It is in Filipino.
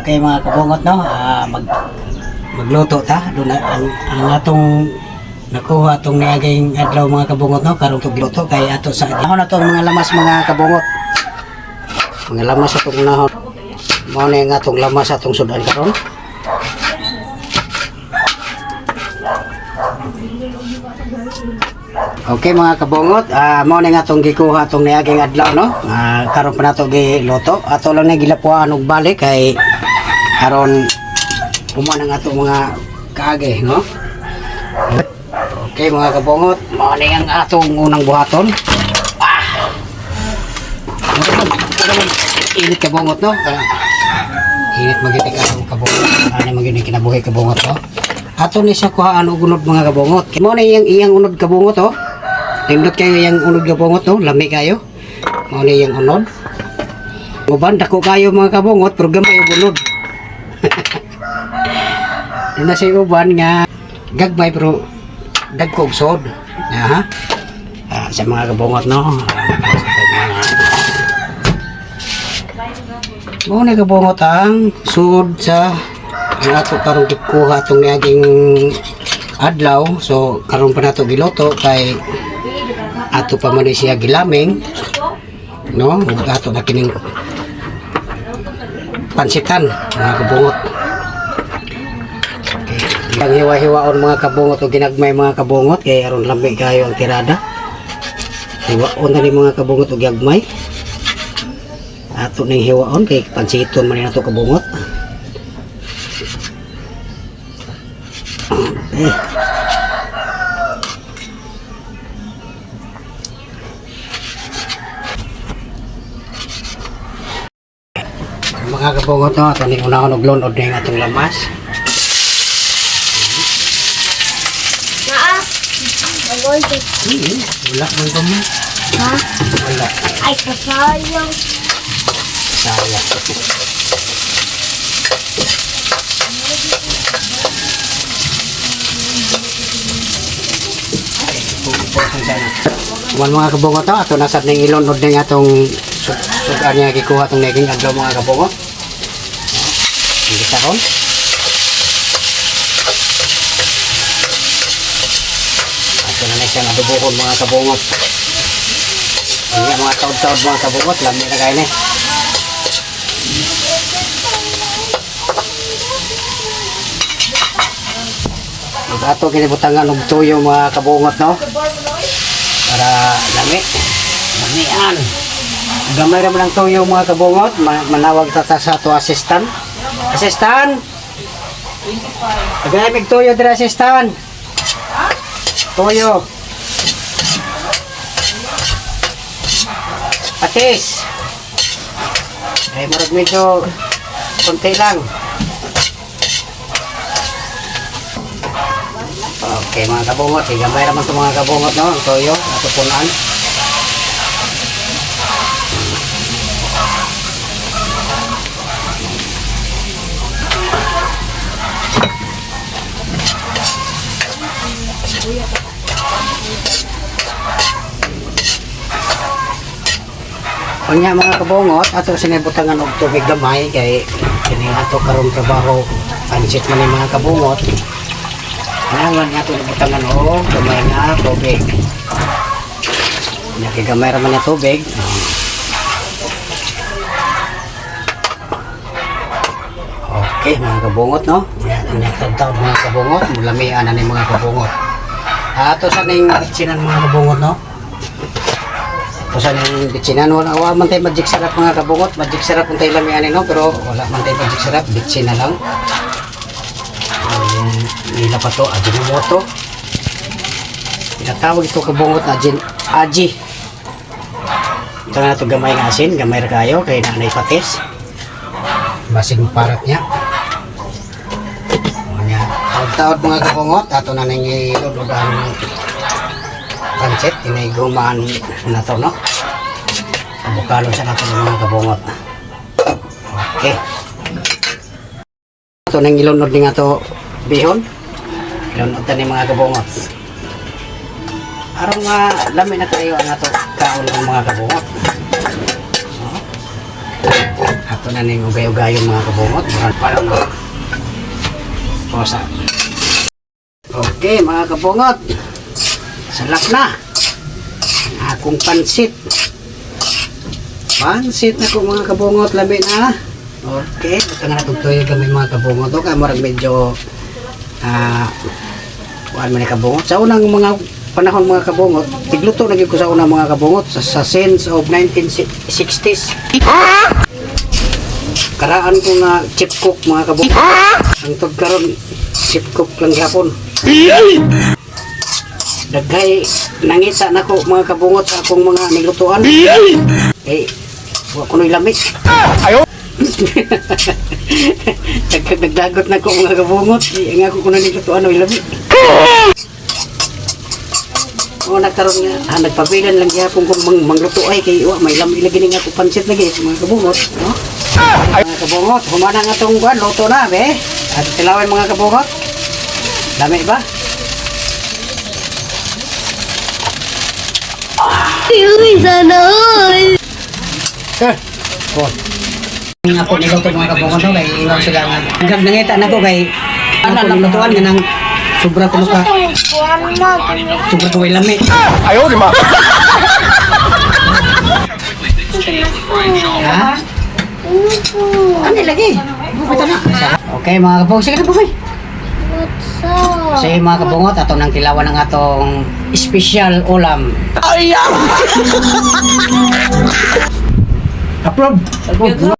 Okay mga kabungot no, ah, mag magluto ta. Doon ang, ang atong nakuha atong niaging adlaw mga kabungot no, karong tugluto kay ato sa ako na tong mga lamas mga kabungot. Mga lamas atong nahon. Mao na nga atong lamas atong sudan karon. Okay mga kabungot, ah mao na nga atong gikuha atong niaging adlaw no. Ah karon pa nato giluto. Ato lang na gilapuan og balik kay karon Uma na nga mga kaage, no? Okay, mga kabungot. Mao na ang atong unang buhaton. Ah! Init kabungot, no? Ah, init magitik ang kabungot. Ano magitik kinabuhi kabungot, no? Ato ni siya kuhaan og unod mga kabungot. Mao na iyang iyang unod kabungot, oh. Tindot kayo iyang unod kabungot, no? Lami kayo. Mao na iyang unod. Uban, dako kayo mga kabungot, pero gamay unod. Na si uban nga gagmay pero dagkog sod. Ha? Ah, sa mga kabungot no. Mo na kabungot ang sud sa ang ato karong gikuha itong niaging adlaw. So karon pa nato giloto kay ato pa man siya gilaming no ato na kining pansitan mga kabungot ang hiwa-hiwaon mga kabungot o ginagmay mga kabungot kay aron lambi kayo ang tirada. Hiwaon na ni mga kabungot o gagmay. Ato ning hiwaon kay pansiton man nato kabungot. Eh. Mga kabungot no ato ning unahon og lunod ning atong lamas Agoy ko. Hmm, wala man ko mo. Ha? Wala. Ay, kasayang. Sayang. Kuman mga kabungot to, ato nasad ning ilon od ning atong sudan niya gikuha tong naging adlaw mga kabungot. Hindi sa ron. Ato na siya nadubuhon mga kabungot. Hindi mga taod-taod mga kabungot, lami na ni. Ug ato kinibutangan og tuyo mga kabungot no. Para lami. Lamian. Gamay ra man ang tuyo mga kabungot, Ma- manawag ta sa ato assistant. Assistant. Agay mig tuyo dira assistant. Tuyo. Patis. Ay, marag medyo konti lang. Okay mga kabungot, higambay naman ito mga kabungot no, ang toyo, natupunan. Kunya mga kabungot, ato sinibutangan og tubig gamay kay kini ato karong trabaho pansit man ni mga kabungot. Ngayon nga ito nabutangan o gamay na tubig. Nakigamay raman na tubig. Okay, mga kabungot, no? Ang natagtawad mga kabungot. Mulamian na ni mga kabungot. Ato sa ning bitsinan mga kabungot, no? Ato sa ning bitsinan, wala, wala man tayo magic sarap mga kabungot. Magic sarap kung tayo lamian, no? Pero wala man tayo magic sarap. Bitsin na lang. Um, nila pa to, Ajinomoto. Tinatawag ito kabungot na Ajin, Aji. Ito na ito gamay nga asin, gamay ra kayo, kay nanay patis. Basing parat niya. Taod-taod mga kabungot, ato na nang ilududan ng pancit, inay-gumaan na to, no? Abukalo sa nato ng mga kabungot. Okay. Ito nang ilunod ni nga to bihon. Ilunod ta ni mga kabungot. Aron nga lami na tayo ang ato kaon ng mga kabungot. No? Ato na ning ugay-ugay yung mga kabungot. Mga pala na. Posa. Okay, mga kabungot. Salap na. Akong pansit. Pansit na ko mga kabungot. Labi na. Okay. Ito nga natugtuyo kami mga kabungot. Okay, marag medyo ah kuan man kabungot. Sa unang mga panahon mga kabungot, tigluto na ko sa unang mga kabungot sa, sa sense of 1960s. Karaan ko nga chip cook mga kabungot. Ang tod karon chip cook lang gyapon. Daghay nangita na ko mga kabungot sa akong mga niglutuan. Eh, wa ko noy lamig. Dagkag nagdagot na ko mga kabungot. Di nga ko kuno niglutuan noy lamig. O nagkaroon nga, ah, nagpabilan lang gyapon kung mang, mangluto ay kay wa may lamig lagi nga ko pansit lagi mga kabungot, no? Mga kabungot, humana nga tong kuan, luto na be. At tilawan mga kabungot. Dami ba? uy, sana all. Sir, bon. Nga po, nilaw ko mga kabungan to, kay ilaw sila nga. Hanggang nangita na ko kay, ano lang natuan nga nang sobra ko maka. Sobra ko ay lami. Ayaw, di ma. Ha? Ano lagi? Okay mga kabungan, sige na po kay up? Sa mga kabungot, ato nang tilawan ng atong special ulam. 哎呀！Approve!